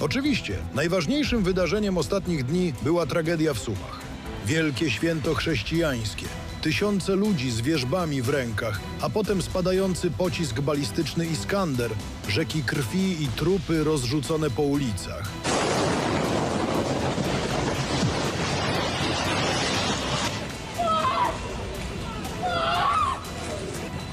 Oczywiście, najważniejszym wydarzeniem ostatnich dni była tragedia w Sumach. Wielkie święto chrześcijańskie. Tysiące ludzi z wierzbami w rękach, a potem spadający pocisk balistyczny Iskander, rzeki krwi i trupy rozrzucone po ulicach.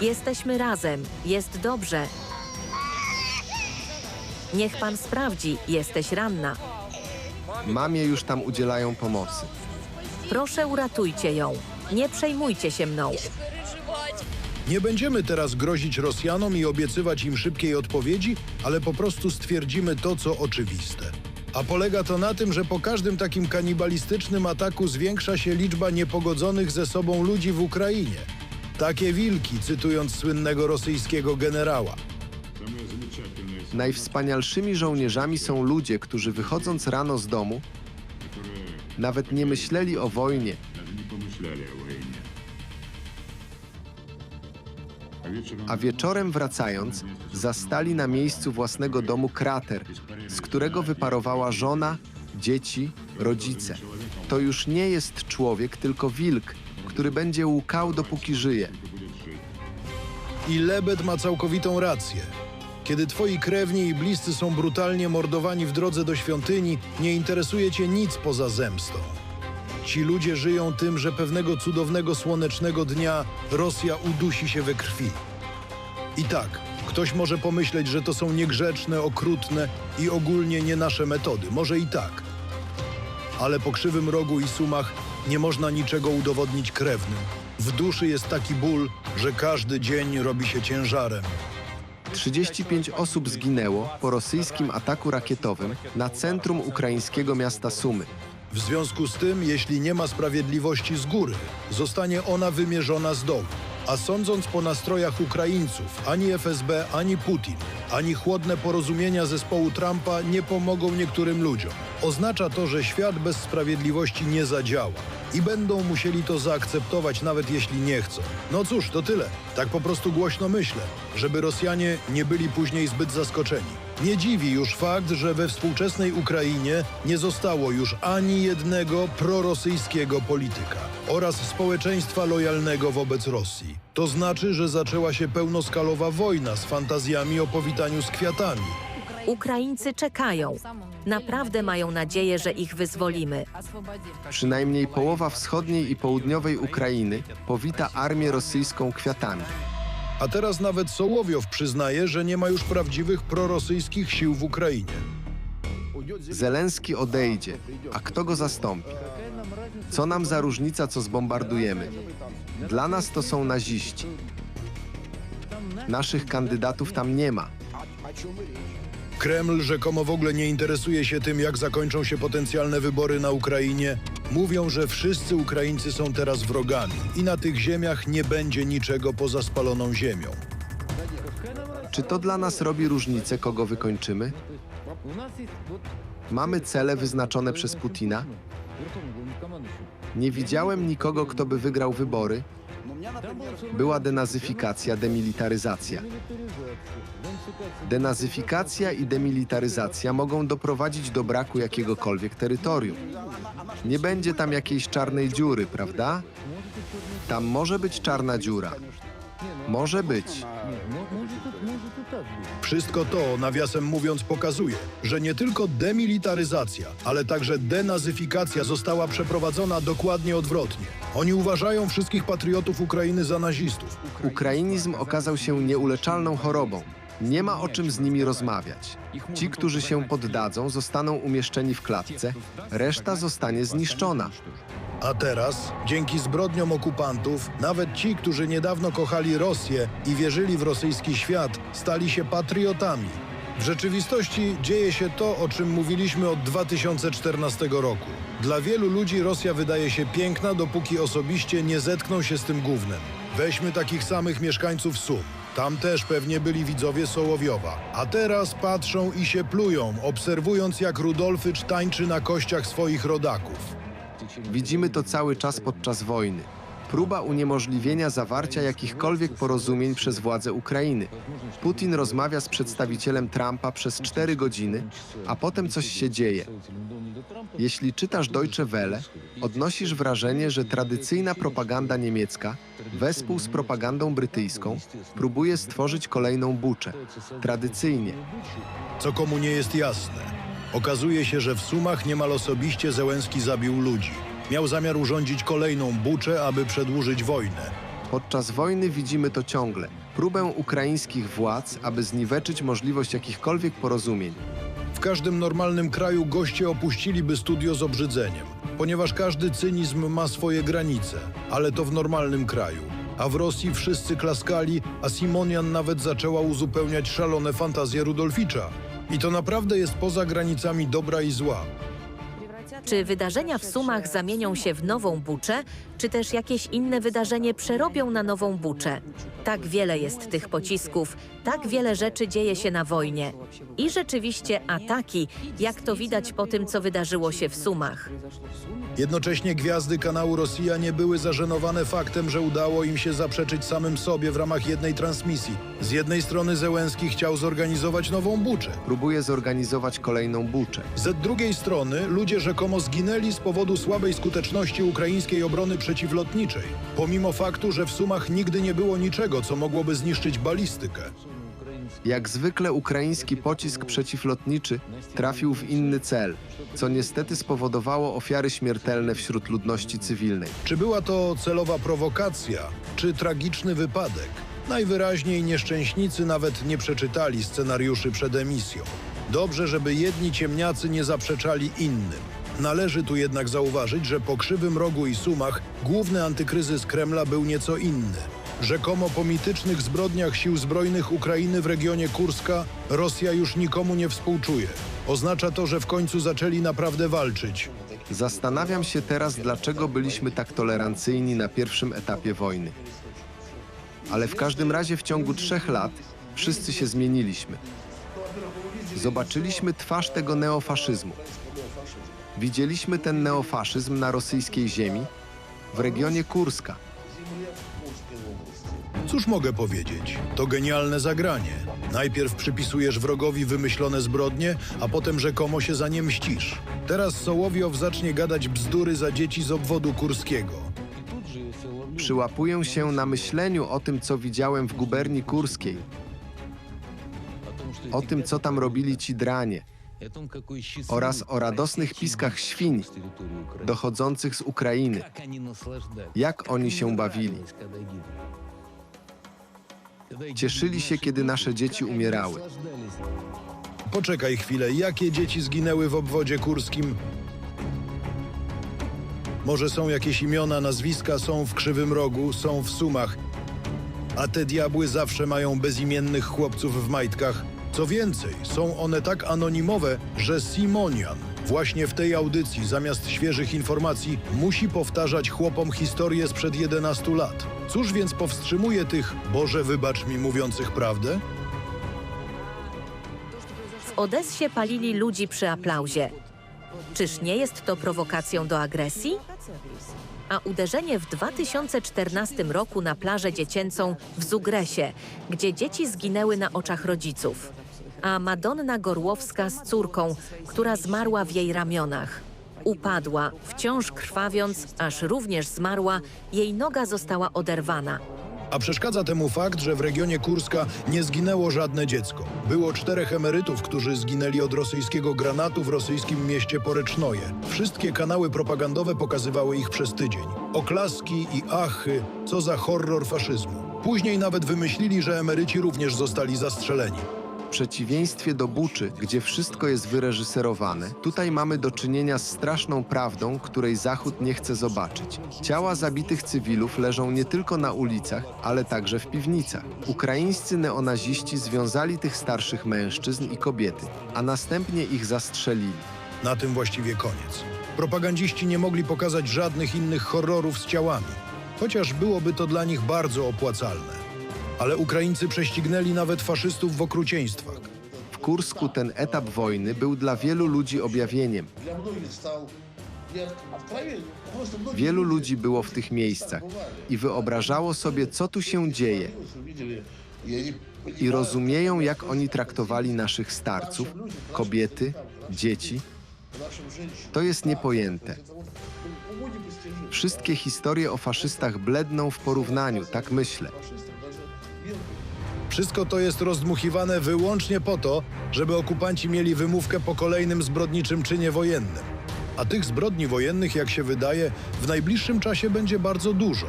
Jesteśmy razem, jest dobrze. Niech pan sprawdzi, jesteś ranna. Mamie już tam udzielają pomocy. Proszę uratujcie ją. Nie przejmujcie się mną. Nie będziemy teraz grozić Rosjanom i obiecywać im szybkiej odpowiedzi, ale po prostu stwierdzimy to, co oczywiste. A polega to na tym, że po każdym takim kanibalistycznym ataku zwiększa się liczba niepogodzonych ze sobą ludzi w Ukrainie. Takie wilki, cytując słynnego rosyjskiego generała. Najwspanialszymi żołnierzami są ludzie, którzy wychodząc rano z domu, nawet nie myśleli o wojnie. A wieczorem wracając, zastali na miejscu własnego domu krater, z którego wyparowała żona, dzieci, rodzice. To już nie jest człowiek, tylko wilk, który będzie łkał dopóki żyje. I Lebed ma całkowitą rację. Kiedy twoi krewni i bliscy są brutalnie mordowani w drodze do świątyni, nie interesuje cię nic poza zemstą. Ci ludzie żyją tym, że pewnego cudownego słonecznego dnia Rosja udusi się we krwi. I tak, ktoś może pomyśleć, że to są niegrzeczne, okrutne i ogólnie nie nasze metody. Może i tak. Ale po krzywym rogu i sumach nie można niczego udowodnić krewnym. W duszy jest taki ból, że każdy dzień robi się ciężarem. 35 osób zginęło po rosyjskim ataku rakietowym na centrum ukraińskiego miasta Sumy. W związku z tym, jeśli nie ma sprawiedliwości z góry, zostanie ona wymierzona z dołu. A sądząc po nastrojach Ukraińców, ani FSB, ani Putin, ani chłodne porozumienia zespołu Trumpa nie pomogą niektórym ludziom. Oznacza to, że świat bez sprawiedliwości nie zadziała. I będą musieli to zaakceptować, nawet jeśli nie chcą. No cóż, to tyle. Tak po prostu głośno myślę, żeby Rosjanie nie byli później zbyt zaskoczeni. Nie dziwi już fakt, że we współczesnej Ukrainie nie zostało już ani jednego prorosyjskiego polityka oraz społeczeństwa lojalnego wobec Rosji. To znaczy, że zaczęła się pełnoskalowa wojna z fantazjami o powitaniu z kwiatami. Ukraińcy czekają. Naprawdę mają nadzieję, że ich wyzwolimy. Przynajmniej połowa wschodniej i południowej Ukrainy powita armię rosyjską kwiatami. A teraz nawet Sołowiow przyznaje, że nie ma już prawdziwych prorosyjskich sił w Ukrainie. Zelenski odejdzie, a kto go zastąpi? Co nam za różnica, co zbombardujemy? Dla nas to są naziści. Naszych kandydatów tam nie ma. Kreml rzekomo w ogóle nie interesuje się tym, jak zakończą się potencjalne wybory na Ukrainie. Mówią, że wszyscy Ukraińcy są teraz wrogami i na tych ziemiach nie będzie niczego poza spaloną ziemią. Czy to dla nas robi różnicę, kogo wykończymy? Mamy cele wyznaczone przez Putina? Nie widziałem nikogo, kto by wygrał wybory. Była denazyfikacja, demilitaryzacja. Denazyfikacja i demilitaryzacja mogą doprowadzić do braku jakiegokolwiek terytorium. Nie będzie tam jakiejś czarnej dziury, prawda? Tam może być czarna dziura. Może być. Wszystko to, nawiasem mówiąc, pokazuje, że nie tylko demilitaryzacja, ale także denazyfikacja została przeprowadzona dokładnie odwrotnie. Oni uważają wszystkich patriotów Ukrainy za nazistów. Ukrainizm okazał się nieuleczalną chorobą. Nie ma o czym z nimi rozmawiać. Ci, którzy się poddadzą, zostaną umieszczeni w klatce, reszta zostanie zniszczona. A teraz, dzięki zbrodniom okupantów, nawet ci, którzy niedawno kochali Rosję i wierzyli w rosyjski świat, stali się patriotami. W rzeczywistości dzieje się to, o czym mówiliśmy od 2014 roku. Dla wielu ludzi Rosja wydaje się piękna, dopóki osobiście nie zetkną się z tym gównem. Weźmy takich samych mieszkańców Sum. Tam też pewnie byli widzowie Sołowiowa. A teraz patrzą i się plują, obserwując jak Rudolfycz tańczy na kościach swoich rodaków. Widzimy to cały czas podczas wojny. próba uniemożliwienia zawarcia jakichkolwiek porozumień przez władze Ukrainy. Putin rozmawia z przedstawicielem Trumpa przez 4 godziny, a potem coś się dzieje. Jeśli czytasz Deutsche Welle, odnosisz wrażenie, że tradycyjna propaganda niemiecka, wespół z propagandą brytyjską, próbuje stworzyć kolejną buczę. Tradycyjnie. Co komu nie jest jasne. Okazuje się, że w Sumach niemal osobiście Zełenski zabił ludzi. Miał zamiar urządzić kolejną buczę, aby przedłużyć wojnę. Podczas wojny widzimy to ciągle. Próbę ukraińskich władz, aby zniweczyć możliwość jakichkolwiek porozumień. W każdym normalnym kraju goście opuściliby studio z obrzydzeniem, ponieważ każdy cynizm ma swoje granice, ale to w normalnym kraju. A w Rosji wszyscy klaskali, a Simonian nawet zaczęła uzupełniać szalone fantazje Rudolficza. I to naprawdę jest poza granicami dobra i zła. Czy wydarzenia w Sumach zamienią się w nową buczę, czy też jakieś inne wydarzenie przerobią na nową buczę? Tak wiele jest tych pocisków, tak wiele rzeczy dzieje się na wojnie. I rzeczywiście ataki, jak to widać po tym, co wydarzyło się w Sumach. Jednocześnie gwiazdy kanału Rosja nie były zażenowane faktem, że udało im się zaprzeczyć samym sobie w ramach jednej transmisji. Z jednej strony Zełenski chciał zorganizować nową buczę. Próbuje zorganizować kolejną buczę. Z drugiej strony ludzie rzekomo zginęli z powodu słabej skuteczności ukraińskiej obrony przeciwlotniczej, pomimo faktu, że w Sumach nigdy nie było niczego, co mogłoby zniszczyć balistykę. Jak zwykle ukraiński pocisk przeciwlotniczy trafił w inny cel, co niestety spowodowało ofiary śmiertelne wśród ludności cywilnej. Czy była to celowa prowokacja, czy tragiczny wypadek? Najwyraźniej nieszczęśnicy nawet nie przeczytali scenariuszy przed emisją. Dobrze, żeby jedni ciemniacy nie zaprzeczali innym. Należy tu jednak zauważyć, że po krzywym rogu i sumach główny antykryzys Kremla był nieco inny. Rzekomo po mitycznych zbrodniach sił zbrojnych Ukrainy w regionie Kurska Rosja już nikomu nie współczuje. Oznacza to, że w końcu zaczęli naprawdę walczyć. Zastanawiam się teraz, dlaczego byliśmy tak tolerancyjni na pierwszym etapie wojny. Ale w każdym razie w ciągu trzech lat wszyscy się zmieniliśmy. Zobaczyliśmy twarz tego neofaszyzmu. Widzieliśmy ten neofaszyzm na rosyjskiej ziemi, w regionie Kurska. Cóż mogę powiedzieć? To genialne zagranie. Najpierw przypisujesz wrogowi wymyślone zbrodnie, a potem rzekomo się za nie mścisz. Teraz Sołowiow zacznie gadać bzdury za dzieci z obwodu kurskiego. Przyłapuję się na myśleniu o tym, co widziałem w guberni kurskiej, o tym, co tam robili ci dranie, oraz o radosnych piskach świń dochodzących z Ukrainy. Jak oni się bawili. Cieszyli się, kiedy nasze dzieci umierały. Poczekaj chwilę, jakie dzieci zginęły w obwodzie kurskim? Może są jakieś imiona, nazwiska, są w Krzywym Rogu, są w Sumach. A te diabły zawsze mają bezimiennych chłopców w majtkach. Co więcej, są one tak anonimowe, że Simonian właśnie w tej audycji zamiast świeżych informacji musi powtarzać chłopom historię sprzed 11 lat. Cóż więc powstrzymuje tych, Boże wybacz mi mówiących prawdę? W Odessie palili ludzi przy aplauzie. Czyż nie jest to prowokacją do agresji? A uderzenie w 2014 roku na plażę dziecięcą w Zugresie, gdzie dzieci zginęły na oczach rodziców. A Madonna Gorłowska z córką, która zmarła w jej ramionach. Upadła, wciąż krwawiąc, aż również zmarła, jej noga została oderwana. A przeszkadza temu fakt, że w regionie Kurska nie zginęło żadne dziecko. Było czterech emerytów, którzy zginęli od rosyjskiego granatu w rosyjskim mieście Porecznoje. Wszystkie kanały propagandowe pokazywały ich przez tydzień. Oklaski i achy, co za horror faszyzmu. Później nawet wymyślili, że emeryci również zostali zastrzeleni. Przeciwieństwie do Buczy, gdzie wszystko jest wyreżyserowane, tutaj mamy do czynienia z straszną prawdą, której Zachód nie chce zobaczyć. Ciała zabitych cywilów leżą nie tylko na ulicach, ale także w piwnicach. Ukraińscy neonaziści związali tych starszych mężczyzn i kobiety, a następnie ich zastrzelili. Na tym właściwie koniec. Propagandziści nie mogli pokazać żadnych innych horrorów z ciałami, chociaż byłoby to dla nich bardzo opłacalne. Ale Ukraińcy prześcignęli nawet faszystów w okrucieństwach. W Kursku ten etap wojny był dla wielu ludzi objawieniem. Wielu ludzi było w tych miejscach i wyobrażało sobie, co tu się dzieje. I rozumieją, jak oni traktowali naszych starców, kobiety, dzieci. To jest niepojęte. Wszystkie historie o faszystach bledną w porównaniu, tak myślę. Wszystko to jest rozdmuchiwane wyłącznie po to, żeby okupanci mieli wymówkę po kolejnym zbrodniczym czynie wojennym. A tych zbrodni wojennych, jak się wydaje, w najbliższym czasie będzie bardzo dużo.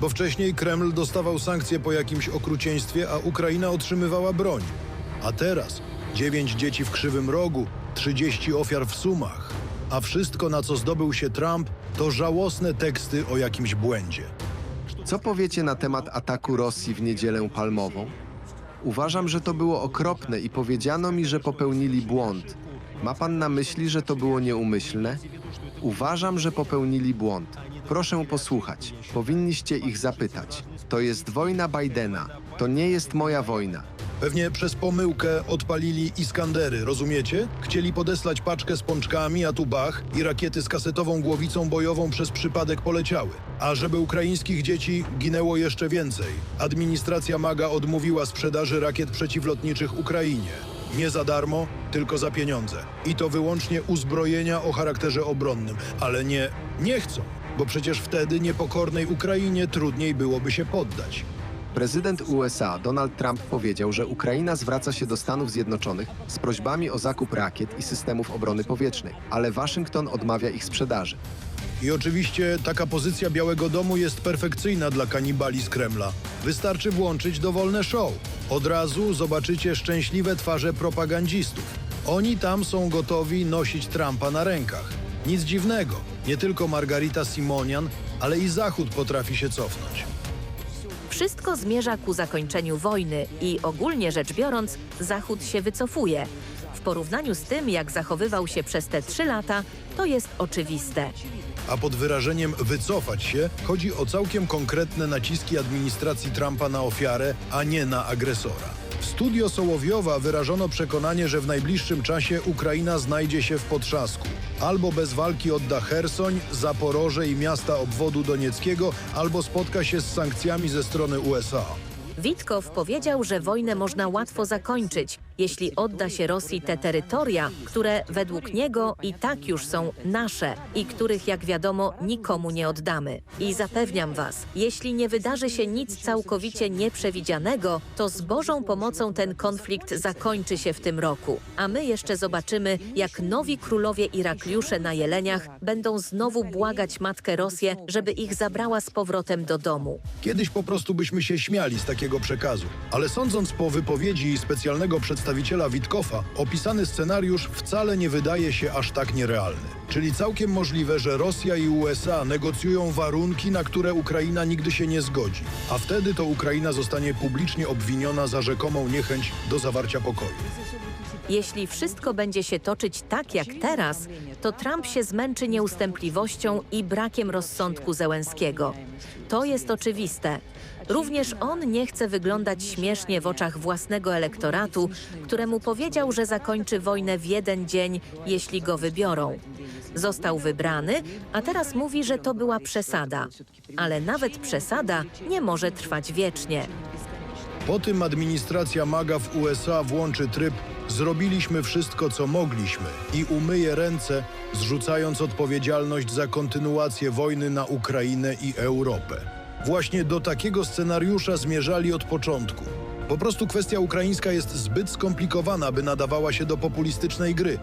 Bo wcześniej Kreml dostawał sankcje po jakimś okrucieństwie, a Ukraina otrzymywała broń. A teraz dziewięć dzieci w krzywym rogu, 30 ofiar w sumach. A wszystko, na co zdobył się Trump, to żałosne teksty o jakimś błędzie. Co powiecie na temat ataku Rosji w niedzielę palmową? Uważam, że to było okropne i powiedziano mi, że popełnili błąd. Ma pan na myśli, że to było nieumyślne? Uważam, że popełnili błąd. Proszę posłuchać. Powinniście ich zapytać. To jest wojna Bidena. To nie jest moja wojna. Pewnie przez pomyłkę odpalili Iskandery, rozumiecie? Chcieli podesłać paczkę z pączkami, a tu bach i rakiety z kasetową głowicą bojową przez przypadek poleciały. A żeby ukraińskich dzieci ginęło jeszcze więcej, administracja MAGA odmówiła sprzedaży rakiet przeciwlotniczych Ukrainie. Nie za darmo, tylko za pieniądze. I to wyłącznie uzbrojenia o charakterze obronnym. Ale nie, nie chcą, bo przecież wtedy niepokornej Ukrainie trudniej byłoby się poddać. Prezydent USA Donald Trump powiedział, że Ukraina zwraca się do Stanów Zjednoczonych z prośbami o zakup rakiet i systemów obrony powietrznej, ale Waszyngton odmawia ich sprzedaży. I oczywiście taka pozycja Białego Domu jest perfekcyjna dla kanibali z Kremla. Wystarczy włączyć dowolne show. Od razu zobaczycie szczęśliwe twarze propagandzistów. Oni tam są gotowi nosić Trumpa na rękach. Nic dziwnego, nie tylko Margarita Simonian, ale i Zachód potrafi się cofnąć. Wszystko zmierza ku zakończeniu wojny i ogólnie rzecz biorąc, Zachód się wycofuje. W porównaniu z tym, jak zachowywał się przez te trzy lata, to jest oczywiste. A pod wyrażeniem wycofać się chodzi o całkiem konkretne naciski administracji Trumpa na ofiarę, a nie na agresora. W studio Sołowiowa wyrażono przekonanie, że w najbliższym czasie Ukraina znajdzie się w potrzasku. Albo bez walki odda Hersoń, Zaporoże i miasta obwodu donieckiego, albo spotka się z sankcjami ze strony USA. Witkow powiedział, że wojnę można łatwo zakończyć, jeśli odda się Rosji te terytoria, które według niego i tak już są nasze i których, jak wiadomo, nikomu nie oddamy. I zapewniam Was, jeśli nie wydarzy się nic całkowicie nieprzewidzianego, to z Bożą pomocą ten konflikt zakończy się w tym roku. A my jeszcze zobaczymy, jak nowi królowie Irakliusze na Jeleniach będą znowu błagać matkę Rosję, żeby ich zabrała z powrotem do domu. Kiedyś po prostu byśmy się śmiali z takiego przekazu, ale sądząc po wypowiedzi specjalnego przedstawiciela Witkowa, opisany scenariusz wcale nie wydaje się aż tak nierealny. Czyli całkiem możliwe, że Rosja i USA negocjują warunki, na które Ukraina nigdy się nie zgodzi, a wtedy to Ukraina zostanie publicznie obwiniona za rzekomą niechęć do zawarcia pokoju. Jeśli wszystko będzie się toczyć tak jak teraz, to Trump się zmęczy nieustępliwością i brakiem rozsądku Zełenskiego. To jest oczywiste. Również on nie chce wyglądać śmiesznie w oczach własnego elektoratu, któremu powiedział, że zakończy wojnę w jeden dzień, jeśli go wybiorą. Został wybrany, a teraz mówi, że to była przesada. Ale nawet przesada nie może trwać wiecznie. Po tym administracja MAGA w USA włączy tryb Zrobiliśmy wszystko, co mogliśmy i umyje ręce, zrzucając odpowiedzialność za kontynuację wojny na Ukrainę i Europę. Właśnie do takiego scenariusza zmierzali od początku. Po prostu kwestia ukraińska jest zbyt skomplikowana, by nadawała się do populistycznej gry.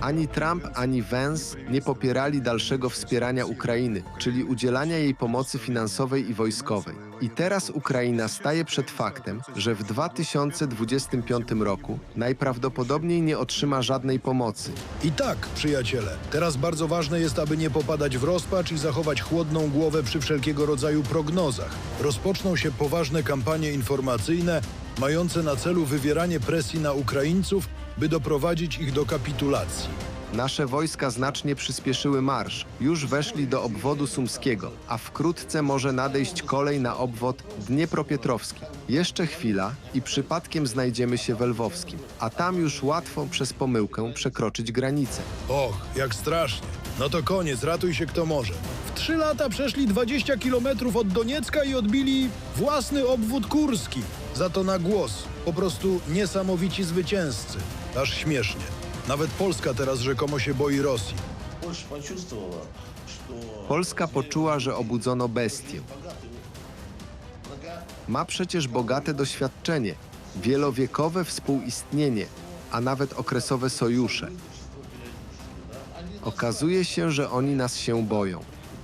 Ani Trump, ani Vance nie popierali dalszego wspierania Ukrainy, czyli udzielania jej pomocy finansowej i wojskowej. I teraz Ukraina staje przed faktem, że w 2025 roku najprawdopodobniej nie otrzyma żadnej pomocy. I tak, przyjaciele, teraz bardzo ważne jest, aby nie popadać w rozpacz i zachować chłodną głowę przy wszelkiego rodzaju prognozach. Rozpoczną się poważne kampanie informacyjne, mające na celu wywieranie presji na Ukraińców, by doprowadzić ich do kapitulacji. Nasze wojska znacznie przyspieszyły marsz. Już weszli do obwodu sumskiego, a wkrótce może nadejść kolej na obwód Dniepropietrowski. Jeszcze chwila i przypadkiem znajdziemy się w Lwowskim, a tam już łatwo przez pomyłkę przekroczyć granicę. Och, jak strasznie. No to koniec, ratuj się kto może. W trzy lata przeszli 20 kilometrów od Doniecka i odbili własny obwód kurski. Za to na głos. Po prostu niesamowici zwycięzcy. Aż śmiesznie. Nawet Polska teraz rzekomo się boi Rosji. Polska poczuła, że obudzono bestię. Ma przecież bogate doświadczenie, wielowiekowe współistnienie, a nawet okresowe sojusze. Okazuje się, że oni nas się boją,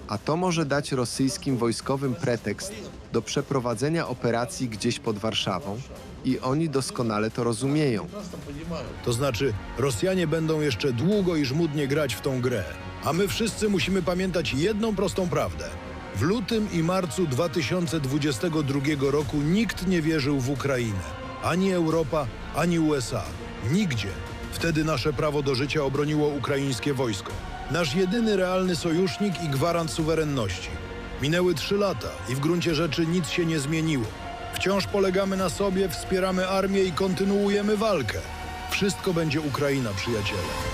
a to może dać rosyjskim wojskowym pretekst do przeprowadzenia operacji gdzieś pod Warszawą, i oni doskonale to rozumieją. To znaczy, Rosjanie będą jeszcze długo i żmudnie grać w tą grę. A my wszyscy musimy pamiętać jedną prostą prawdę. W lutym i marcu 2022 roku nikt nie wierzył w Ukrainę. Ani Europa, ani USA. Nigdzie. Wtedy nasze prawo do życia obroniło ukraińskie wojsko. Nasz jedyny realny sojusznik i gwarant suwerenności. Minęły trzy lata i w gruncie rzeczy nic się nie zmieniło. Wciąż polegamy na sobie, wspieramy armię i kontynuujemy walkę. Wszystko będzie Ukraina, przyjaciele.